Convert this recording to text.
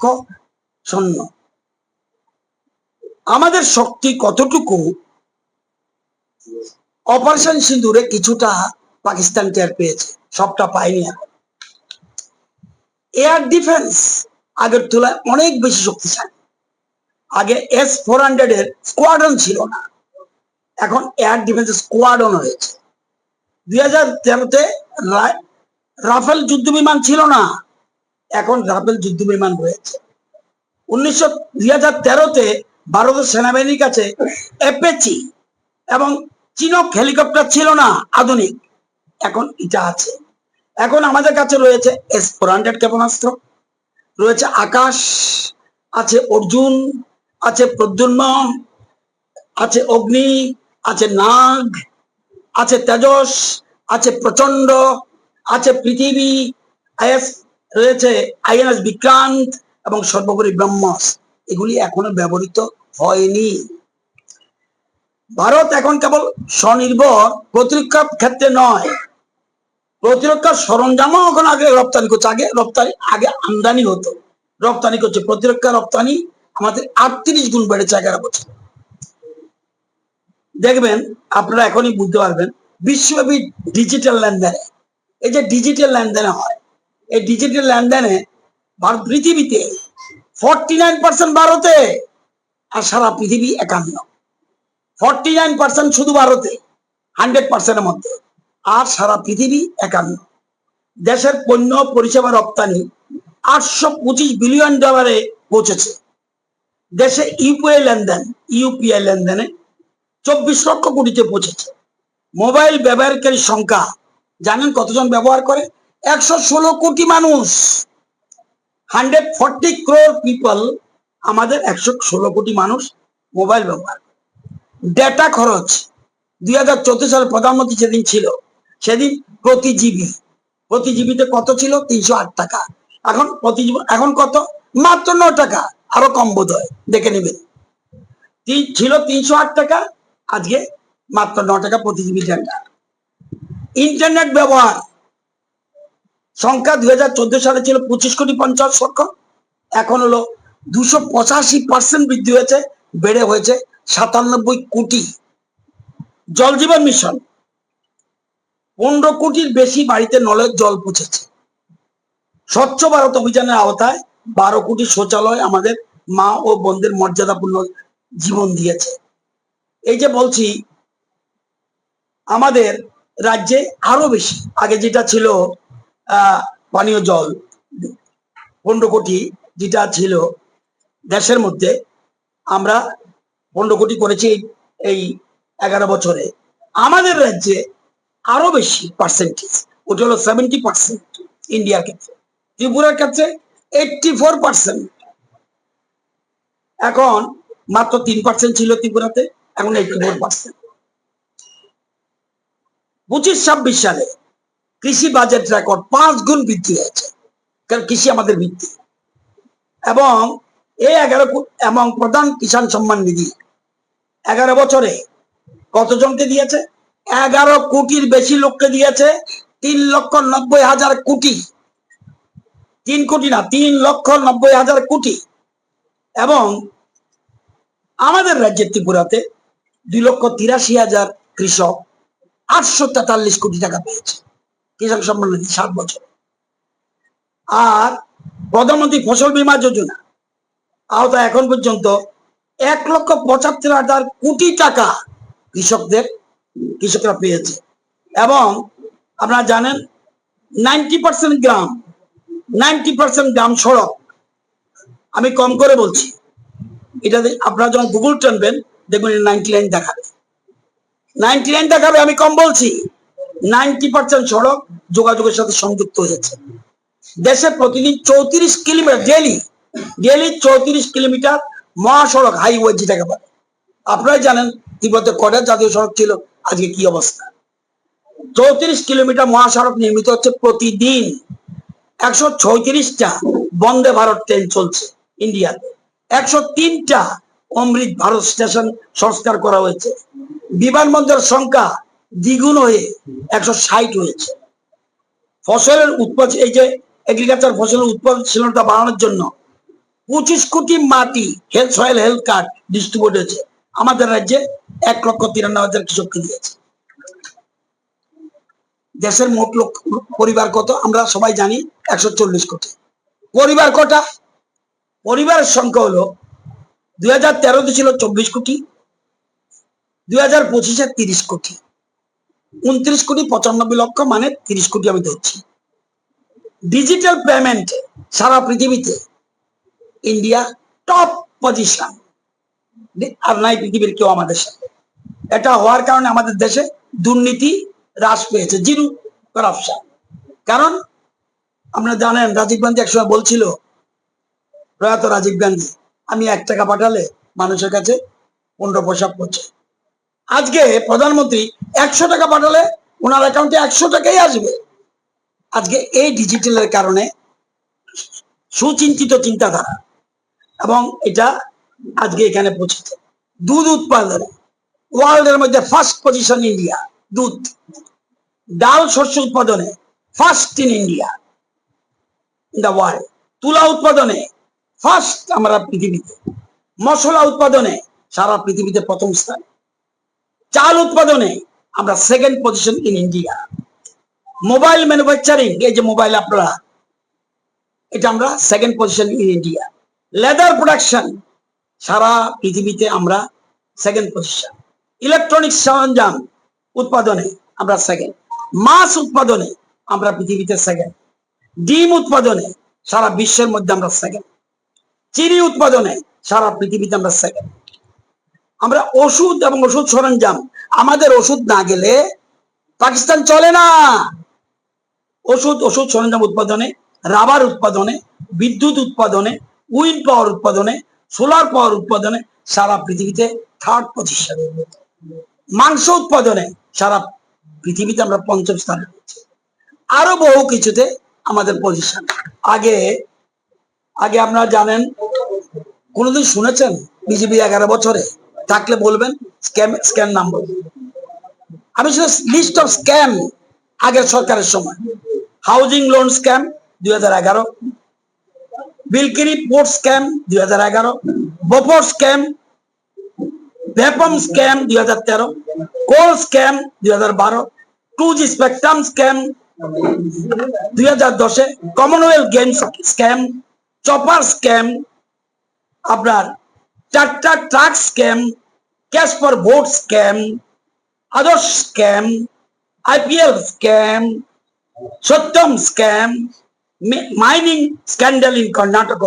লক্ষ সৈন্য আমাদের শক্তি কতটুকু? অপারেশন সিঁদুরে কিছুটা পাকিস্তান টের পেয়েছে, সবটা পায়নি এয়ার ডিফেন্স আগের তুলনায় অনেক বেশি শক্তিশালী। আগে এস ফোর হান্ড্রেড এর স্কোয়াডন ছিল না, এখন এয়ার ডিফেন্স স্কোয়াডন হয়েছে। দুই হাজার তেরোতে রাফেল যুদ্ধ বিমান ছিল না এখন রাফেল যুদ্ধ বিমান রয়েছে উনিশশো দুই হাজার তেরোতে ভারতের সেনাবাহিনীর কাছে এপেচি এবং চিনক হেলিকপ্টার ছিল না, আধুনিক। এখন এটা আছে। এখন আমাদের কাছে রয়েছে এস ফোর হান্ড্রেড ক্ষেপণাস্ত্র, রয়েছে আকাশ, আছে অর্জুন, আছে প্রদ্যুন্ম আছে অগ্নি, আছে নাগ, আছে তেজস, আছে প্রচণ্ড আছে পৃথিবী আইএস রয়েছে আইএনএস বিক্রান্ত এবং সর্বোপরি ব্রহ্মস। এগুলি এখনও ব্যবহৃত হয়নি। ভারত এখন কেবল স্বনির্ভর প্রতিরক্ষা ক্ষেত্রে নয়। প্রতিরক্ষার সরঞ্জামও এখন আগে রপ্তানি করছে, আগে রপ্তানি, আগে আমদানি হতো। রপ্তানি করছে প্রতিরক্ষা রপ্তানি, আমাদের আটত্রিশ গুণ বেড়েছে এগারো বছর। দেখবেন, আপনারা এখনই বুঝতে পারবেন, বিশ্বব্যাপী ডিজিটাল লেনদেনে, এই যে ডিজিটাল লেনদেনে হয় এই ডিজিটাল লেনদেনে ভারত পৃথিবীতে ফর্টি নাইন পার্সেন্ট ভারতে আর সারা পৃথিবী একান্ন। ফর্টি নাইন পার্সেন্ট শুধু ভারতে হান্ড্রেড পার্সেন্টের মধ্যে, আর সারা পৃথিবী একান্ন। দেশের পণ্য পরিষেবা রপ্তানি আটশো পঁচিশ বিলিয়ন ডলারে পৌঁছেছে। দেশে ইউপিআই লেনদেন ইউপিআই লেনদেনে চব্বিশ লক্ষ কোটিতে পৌঁছেছে। মোবাইল ব্যবহারকারীর সংখ্যা, জানেন কতজন ব্যবহার করে? একশো ষোলো কোটি মানুষ। হান্ড্রেড ফর্টি ক্রোর পিপল আমাদের একশো ষোলো কোটি মানুষ মোবাইল ব্যবহার ডেটা খরচ, দুই হাজার চোদ্দ সালে প্রধানমন্ত্রী যেদিন ছিল, সেদিন প্রতি জিবি। প্রতি জিবিতে কত ছিল? তিনশো আট টাকা। এখন প্রতি এখন কত? মাত্র ন টাকা। আরও কম বোধ হয় দেখে নেবেন। ছিল তিনশো আট টাকা, আজকে মাত্র ন টাকা প্রতি জিবি ডেটা। ইন্টারনেট ব্যবহার সংখ্যা দুই হাজার চোদ্দ সালে ছিল পঁচিশ কোটি পঞ্চাশ লক্ষ। এখন হলো দুশো পঁচাশি পার্সেন্ট বৃদ্ধি হয়েছে, বেড়ে হয়েছে সাতানব্বই কোটি। জল জীবন মিশন, পনেরো কোটির বেশি বাড়িতে নলের জল পৌঁছেছে। স্বচ্ছ ভারত অভিযানের আওতায় বারো কোটি শৌচালয় আমাদের মা ও বোনদের মর্যাদাপূর্ণ জীবন দিয়েছে। এই যে বলছি, আমাদের রাজ্যে আরও বেশি। আগে যেটা ছিল পানীয় জল পনেরো কোটি যেটা ছিল দেশের মধ্যে। আমরা পনেরো কোটি করেছি এই- এগারো বছরে। আমাদের রাজ্যে আরও বেশি পার্সেন্টেজ ওটা হলো সেভেন্টি পার্সেন্ট ইন্ডিয়ার ক্ষেত্রে। ত্রিপুরার ক্ষেত্রে এইটটি ফোর পার্সেন্ট এখন মাত্র তিন পার্সেন্ট ছিল ত্রিপুরাতে, এখন এইটটি ফোর পার্সেন্ট পঁচিশ ছাব্বিশ সালে কৃষি বাজেট রেকর্ড পাঁচ গুণ বৃদ্ধি হয়েছে। কারণ কৃষি আমাদের ভিত্তি। এবং এই এগারো এবং প্রধান কিষাণ সম্মান নিধি। এগারো বছরে কতজনকে দিয়েছে? এগারো কোটির বেশি লোককে দিয়েছে। তিন লক্ষ নব্বই হাজার কোটি। তিন কোটি না, তিন লক্ষ নব্বই হাজার কোটি। এবং আমাদের রাজ্যের ত্রিপুরাতে দুই লক্ষ তিরাশি হাজার কৃষক আটশো তেতাল্লিশ কোটি টাকা পেয়েছে। কৃষক সম্মান নিধি সাত বছর। আর প্রধানমন্ত্রী ফসল বীমা যোজনা। আওতা এখন পর্যন্ত এক লক্ষ পঁচাত্তর হাজার কোটি টাকা কৃষকদের, কৃষকরা পেয়েছে। এবং আপনারা জানেন, নাইনটি পার্সেন্ট গ্রাম, নাইনটি পার্সেন্ট গ্রাম সড়ক। আমি কম করে বলছি। এটা আপনারা যখন গুগল টানবেন, দেখবেন নাইনটি নাইন দেখাবে। নাইনটি নাইন দেখাবে, আমি কম বলছি। নাইনটি পার্সেন্ট সড়ক যোগাযোগের সাথে সংযুক্ত হয়েছে। দেশে প্রতিদিন চৌত্রিশ কিলোমিটার ডেলি ডেলি চৌত্রিশ কিলোমিটার মহাসড়ক, হাইওয়ে যেটাকে বলে। আপনারাই জানেন তিব্বতে কটা জাতীয় সড়ক ছিল, আজকে কি অবস্থা? চৌত্রিশ কিলোমিটার মহাসড়ক নির্মিত হচ্ছে প্রতিদিন। একশো ছয়ত্রিশটা বন্দে ভারত ট্রেন চলছে ইন্ডিয়াতে। একশো তিনটা অমৃত ভারত স্টেশন সংস্কার করা হয়েছে। বিমানবন্দরের সংখ্যা দ্বিগুণ হয়ে একশো ষাট হয়েছে। ফসলের উৎপাদ এই যে এগ্রিকালচার ফসলের উৎপাদনশীলতা বাড়ানোর জন্য পঁচিশ কোটি মাটি health soil health card distribute হয়েছে। আমাদের রাজ্যে এক লক্ষ তিরানব্বই হাজার কৃষককে দিয়েছে। দেশের মোট লোক পরিবার কত? আমরা সবাই জানি একশো চল্লিশ কোটি। পরিবার কটা? পরিবারের সংখ্যা হলো দুই হাজার তেরোতে ছিল চব্বিশ কোটি, দুই হাজার পঁচিশে তিরিশ কোটি। উনত্রিশ কোটি পঁচানব্বই লক্ষ মানে তিরিশ কোটি আমি ধরছি। ডিজিটাল পেমেন্ট সারা পৃথিবীতে ইন্ডিয়া টপ পজিশন আর নাই পৃথিবীর কেউ আমাদের সাথে। এটা হওয়ার কারণে আমাদের দেশে দুর্নীতি হ্রাস পেয়েছে, জিরো করাপশন কারণ আপনারা জানেন, রাজীব গান্ধী একসময় বলছিল, প্রয়াত রাজীব গান্ধী, আমি এক টাকা পাঠালে মানুষের কাছে পনেরো পয়সা পৌঁছে আজকে প্রধানমন্ত্রী একশো টাকা পাঠালে ওনার অ্যাকাউন্টে একশো টাকাই আসবে। আজকে এই ডিজিটালের কারণে সুচিন্তিত চিন্তাধারা এবং এটা আজকে এখানে পৌঁছেছে। দুধ উৎপাদনে ওয়ার্ল্ডের মধ্যে ফার্স্ট পজিশন ইন্ডিয়া, দুধ। ডাল শস্য উৎপাদনে first in India in the world তুলা উৎপাদনে ফার্স্ট আমরা পৃথিবীতে। মশলা উৎপাদনে সারা পৃথিবীতে প্রথম স্থান। চাল উৎপাদনে আমরা second position in India mobile manufacturing এই যে মোবাইল আপনারা, এটা আমরা second position in India leather production সারা পৃথিবীতে আমরা সেকেন্ড পজিশন ইলেকট্রনিক্স সরঞ্জাম উৎপাদনে আমরা সেকেন্ড মাছ উৎপাদনে আমরা পৃথিবীতে সেকেন্ড ডিম উৎপাদনে সারা বিশ্বের মধ্যে আমরা সেকেন্ড চিনি উৎপাদনে সারা পৃথিবীতে আমরা সেকেন্ড আমরা ওষুধ এবং ওষুধ সরঞ্জাম। আমাদের ওষুধ না গেলে পাকিস্তান চলে না। ওষুধ ওষুধ সরঞ্জাম উৎপাদনে, রাবার উৎপাদনে, বিদ্যুৎ উৎপাদনে, উইন্ড পাওয়ার উৎপাদনে, সোলার পাওয়ার উৎপাদনে সারা পৃথিবীতে থার্ড পজিশন মাংস উৎপাদনে সারা পৃথিবীতে আমরা পঞ্চম স্থানে আরও বহু কিছুতে আমাদের পজিশন আগে আগে আপনারা জানেন, কোনোদিন শুনেছেন বিজেপি এগারো বছরে? থাকলে বলবেন স্ক্যাম স্ক্যাম নাম বলবেন আমি শুধু লিস্ট অফ স্ক্যাম আগের সরকারের সময়। হাউজিং লোন স্ক্যাম দুই হাজার এগারো বিলকিরি পোর্ট স্ক্যাম দুই হাজার এগারো বপর স্ক্যাম ভেপম স্ক্যাম দুই হাজার তেরো কোল স্ক্যাম দুই হাজার বারো টু জি স্পেকট্রাম স্ক্যাম দুই হাজার দশে Commonwealth Games scam chopper scam আপনার চারটা truck scam cash for vote scam Adarsh scam IPL scam Satyam scam mining scandal in Karnataka